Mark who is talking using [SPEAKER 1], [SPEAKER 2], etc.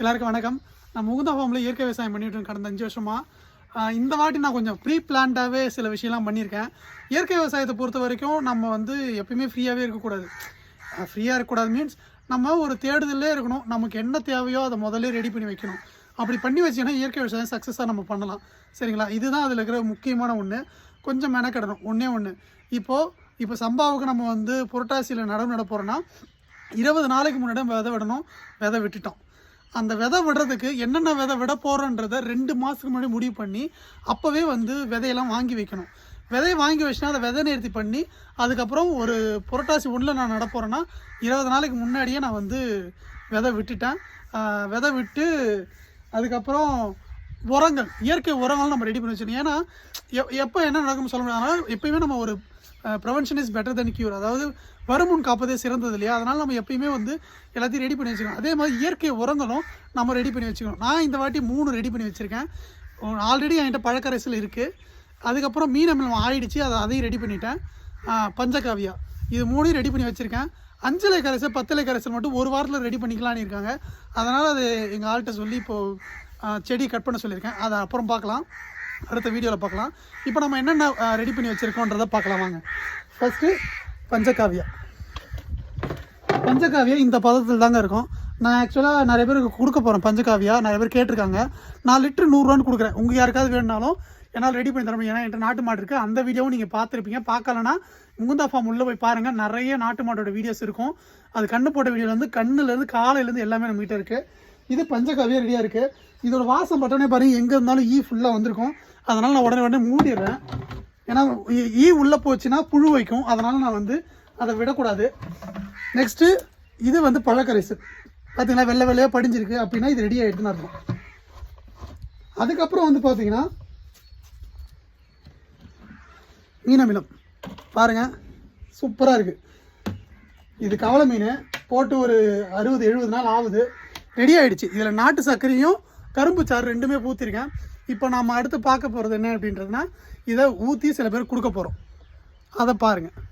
[SPEAKER 1] எல்லாருக்கும் வணக்கம். நான் முகுந்தா ஃபார்மில் இயற்கை விவசாயம் பண்ணிட்டு கடந்த அஞ்சு வருஷமாக இந்த வாட்டி நான் கொஞ்சம் ப்ரீ பிளான்டாகவே சில விஷயம்லாம் பண்ணியிருக்கேன். இயற்கை விவசாயத்தை பொறுத்த வரைக்கும் நம்ம வந்து எப்பயுமே ஃப்ரீயாகவே இருக்கக்கூடாது. ஃப்ரீயாக இருக்கக்கூடாது மீன்ஸ் நம்ம ஒரு தேடுதலே இருக்கணும். நமக்கு என்ன தேவையோ அதை முதல்ல ரெடி பண்ணி வைக்கணும். அப்படி பண்ணி வச்சிங்கன்னா இயற்கை விவசாயம் சக்ஸஸாக நம்ம பண்ணலாம். சரிங்களா? இதுதான் அதில் இருக்கிற முக்கியமான ஒன்று கொஞ்சம் மெனக்கிடணும். ஒன்றே ஒன்று இப்போது இப்போ சம்பாவுக்கு நம்ம வந்து புரட்டாசியில் நடவு நட போகிறோன்னா இருபது நாளைக்கு முன்னாடி விதை விடணும். விதை விட்டுட்டோம். அந்த விதை விடுறதுக்கு என்னென்ன விதை விட போகிறோன்றதை ரெண்டு மாதத்துக்கு முன்னாடி முடிவு பண்ணி அப்போவே வந்து விதையெல்லாம் வாங்கி வைக்கணும். விதையை வாங்கி வச்சுனா அதை விதை நிறுத்தி பண்ணி அதுக்கப்புறம் ஒரு புரட்டாசி ஒன்றில் நான் நடப்போகிறேன்னா இருபது நாளைக்கு முன்னாடியே நான் வந்து விதை விட்டுட்டேன். விதை விட்டு அதுக்கப்புறம் உரங்கள் இயற்கை உரங்கள் நம்ம ரெடி பண்ணி வச்சிருக்கோம். ஏன்னா எப்போ என்ன நடக்கும்னு சொல்ல முடியாது. அதனால் எப்பயுமே நம்ம ஒரு prevention is better than cure அதாவது வருமுன் காப்பதே சிறந்தது இல்லையா? அதனால் நம்ம எப்பயுமே வந்து எல்லாத்தையும் ரெடி பண்ணி வச்சுக்கணும் அதே மாதிரி இயற்கை உரங்களும் நம்ம ரெடி பண்ணி வச்சுக்கணும் நான் இந்த வாட்டி மூணு ரெடி பண்ணி வச்சுருக்கேன். ஆல்ரெடி என்கிட்ட பழக்கரைசல் இருக்குது அதுக்கப்புறம் மீன் அமிலம் ஆயிடுச்சு. அதை அதையும் ரெடி பண்ணிட்டேன். பஞ்சகாவியா. இது மூணையும் ரெடி பண்ணி வச்சுருக்கேன். அஞ்சலை கரைசல் பத்தலை கரைசல் மட்டும் ஒரு வாரத்தில் ரெடி பண்ணிக்கலான்னு இருக்காங்க. அதனால் அது எங்கள் ஆள்கிட்ட சொல்லி இப்போது செடி கட் பண்ண சொல்லியிருக்கேன். அதை அப்புறம் பார்க்கலாம். அடுத்த வீடியோவில் பார்க்கலாம். இப்போ நம்ம என்னென்ன ரெடி பண்ணி வச்சுருக்கோன்றதை பார்க்கலாம் வாங்க. ஃபஸ்ட்டு பஞ்சகாவியா. பஞ்சகாவியா இந்த பதத்தில் தாங்க இருக்கும். நான் ஆக்சுவலாக நிறைய பேருக்கு கொடுக்க போகிறேன் பஞ்சகாவியா. நிறைய பேர் கேட்டிருக்காங்க. நான் லிட்டர் நூறுரூவான்னு கொடுக்குறேன். உங்களுக்கு யாருக்காவது வேணுனாலும் என்னால் ரெடி பண்ணி தர முடியும் ஏன்னா என்கிட்ட நாட்டு மாடு இருக்குது அந்த வீடியோவும் நீங்கள் பார்த்துருப்பீங்க. பார்க்கலன்னா முகுந்தா ஃபார்ம் உள்ளே போய் பாருங்கள் நிறைய நாட்டு மாட்டோட வீடியோஸ் இருக்கும். அது கண்ணு போட்ட வீடியோவில் வந்து கண்ணுலேருந்து காலையிலேருந்து எல்லாமே நம்மகிட்ட இருக்குது இது பஞ்சகாவியாக ரெடியாக இருக்குது இதோட வாசம் பட்டோடனே பாருங்க எங்கே இருந்தாலும் ஈ ஃபுல்லாக வந்திருக்கும். அதனால் நான் உடனே உடனே மூடிடுறேன். ஏன்னா ஈ- ஈ உள்ளே போச்சுன்னா புழு வைக்கும். அதனால் நான் வந்து அதை விடக்கூடாது. நெக்ஸ்ட்டு இது வந்து பழக்கரைசு பார்த்தீங்கன்னா வெள்ளை வெள்ளையாக படிஞ்சிருக்கு. அப்படின்னா இது ரெடி ஆகிடுதுன்னு அர்த்தம். அதுக்கப்புறம் வந்து பார்த்தீங்கன்னா மீனமிலம். பாருங்கள் சூப்பராக இருக்குது இது கவலை மீன். போட்டு ஒரு அறுபது எழுபது நாள் ஆகுது. ரெடி ஆகிடுச்சு இதில் நாட்டு சர்க்கரையும் கரும்பு சாறு ரெண்டுமே ஊற்றிருக்கேன் இப்போ நாம் அடுத்து பார்க்க போகிறது என்ன அப்படின்றதுனா இதை ஊற்றி சில பேர் கொடுக்க போகிறோம் அதை பாருங்கள்